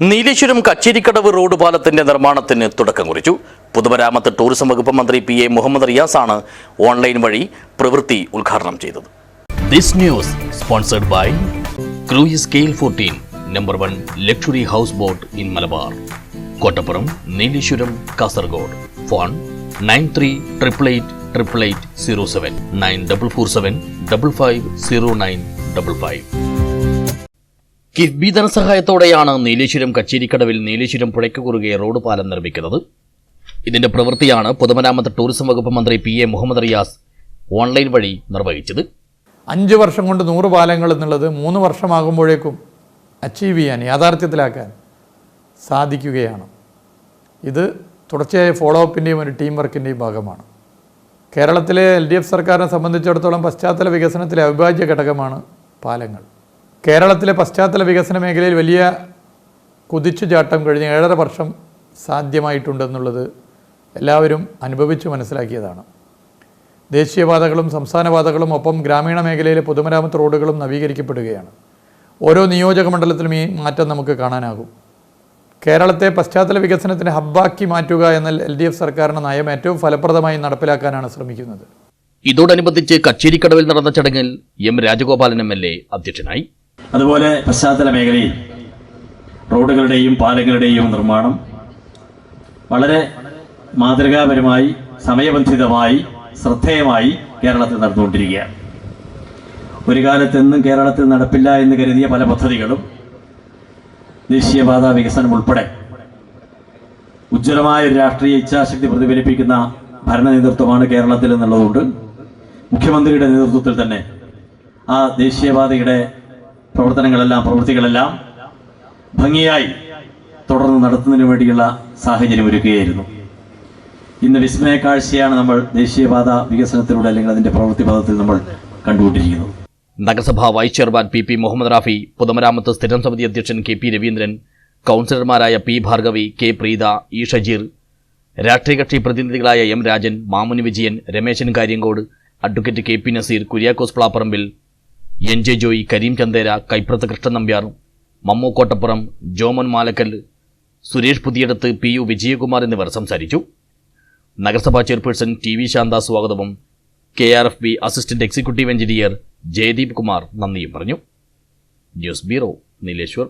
Nileshwaram Kacherikadavu road പാലത്തിന്റെ നിർമ്മാണത്തിന് തുടക്കം കുറിച്ചു. പൊതുമരാമത്ത് ടൂറിസം വകുപ്പ് മന്ത്രി പി എ മുഹമ്മദ് റിയാസ് ആണ് ഓൺലൈൻ വഴി പ്രവൃത്തി ഉദ്ഘാടനം ചെയ്തത്. This news sponsored by cruise number one luxury house boat in Malabar Kottappuram Nileshwaram Kasaragod phone nine three triple eight triple eight zero seven nine double four seven double five zero nine double five KIIFB ധനസഹായത്തോടെയാണ് Nileshwaram കച്ചേരിക്കടവിൽ നീലേശ്വരം പുഴയ്ക്ക് കുറുകെ road പാലം നിർമ്മിക്കുന്നത്. ഇതിന്റെ പ്രവൃത്തിയാണ് പൊതുമരാമത്ത് tourism വകുപ്പ് മന്ത്രി P A Muhammad Riyas online വഴി നിർവഹിച്ചത്. അഞ്ച് വർഷം കൊണ്ട് നൂറ് പാലങ്ങൾ എന്നുള്ളത് മൂന്ന് വർഷമാകുമ്പോഴേക്കും അച്ചീവ് ചെയ്യാൻ യാഥാർത്ഥ്യത്തിലാക്കാൻ സാധിക്കുകയാണ്. ഇത് തുടർച്ചയായ ഫോളോ അപ്പിന്റെയും ഒരു ടീം വർക്കിന്റെയും ഭാഗമാണ്. കേരളത്തിലെ എൽ ഡി എഫ് സർക്കാരിനെ സംബന്ധിച്ചിടത്തോളം പശ്ചാത്തല വികസനത്തിലെ അവിഭാജ്യ ഘടകമാണ് പാലങ്ങൾ. കേരളത്തിലെ പശ്ചാത്തല വികസന മേഖലയിൽ വലിയ കുതിച്ചുചാട്ടം കഴിഞ്ഞ ഏഴര വർഷം സാധ്യമായിട്ടുണ്ടെന്നുള്ളത് എല്ലാവരും അനുഭവിച്ച് മനസ്സിലാക്കിയതാണ്. ദേശീയപാതകളും സംസ്ഥാനപാതകളും ഒപ്പം ഗ്രാമീണ മേഖലയിലെ പൊതുമരാമത്ത് റോഡുകളും നവീകരിക്കപ്പെടുകയാണ്. ഓരോ നിയോജക മണ്ഡലത്തിലും ഈ മാറ്റം നമുക്ക് കാണാനാകും. കേരളത്തെ പശ്ചാത്തല വികസനത്തിന് ഹബ്ബാക്കി മാറ്റുക എന്ന എൽ ഡി എഫ് സർക്കാരിന്റെ നയം ഏറ്റവും ഫലപ്രദമായി നടപ്പിലാക്കാനാണ് ശ്രമിക്കുന്നത്. ഇതോടനുബന്ധിച്ച് കച്ചേരിക്കടവിൽ നടന്ന ചടങ്ങിൽ M Rajagopalan M L A അധ്യക്ഷനായി. അതുപോലെ പശ്ചാത്തല മേഖലയിൽ റോഡുകളുടെയും പാലങ്ങളുടെയും നിർമ്മാണം വളരെ മാതൃകാപരമായി സമയബന്ധിതമായി ശ്രദ്ധേയമായി കേരളത്തിൽ നടന്നുകൊണ്ടിരിക്കുകയാണ്. ഒരു കാലത്തെന്നും കേരളത്തിൽ നടപ്പില്ല എന്ന് കരുതിയ പല പദ്ധതികളും ദേശീയപാത വികസനം ഉൾപ്പെടെ ഉജ്ജ്വലമായ ഒരു രാഷ്ട്രീയ ഇച്ഛാശക്തി പ്രതിഫലിപ്പിക്കുന്ന ഭരണ നേതൃത്വമാണ് കേരളത്തിൽ എന്നുള്ളതുകൊണ്ട് മുഖ്യമന്ത്രിയുടെ നേതൃത്വത്തിൽ തന്നെ ആ ദേശീയപാതയുടെ പ്രവർത്തനങ്ങളെല്ലാം പ്രവൃത്തികളെല്ലാം ഭംഗിയായി തുടർന്ന് നടത്തുന്നതിന് വേണ്ടിയുള്ള സാഹചര്യം ഒരുക്കുകയായിരുന്നു. ഇന്ന് വിസ്മയ കാഴ്ചയാണ് നമ്മൾ ദേശീയപാത വികസനത്തിലൂടെ അല്ലെങ്കിൽ അതിന്റെ പ്രവൃത്തി പദത്തിൽ നമ്മൾ കണ്ടുകൊണ്ടിരിക്കുന്നത്. നഗരസഭാ vice chairman P P Muhammad Rafi പൊതുമരാമത്ത് സ്ഥിരം സമിതി അധ്യക്ഷൻ കെ പി രവീന്ദ്രൻ കൗൺസിലർമാരായ P Bhargavi K Preetha E Shajeer രാഷ്ട്രീയ കക്ഷി പ്രതിനിധികളായ M Rajan Mamuni Vijayan Rameshan Karyankode advocate K P Naseer Kuriakose Plapparambil N J Joy Kareem Chandera Kaiprath Krishnan Nambiar Mammookottappuram Joman Malakkal Suresh Puthiyadath P U Vijayakumar എന്നിവർ സംസാരിച്ചു. നഗരസഭാ chairperson T V Shantha സ്വാഗതവും K R F B assistant executive engineer Jayadeep Kumar നന്ദിയും പറഞ്ഞു. News bureau Nileshwar.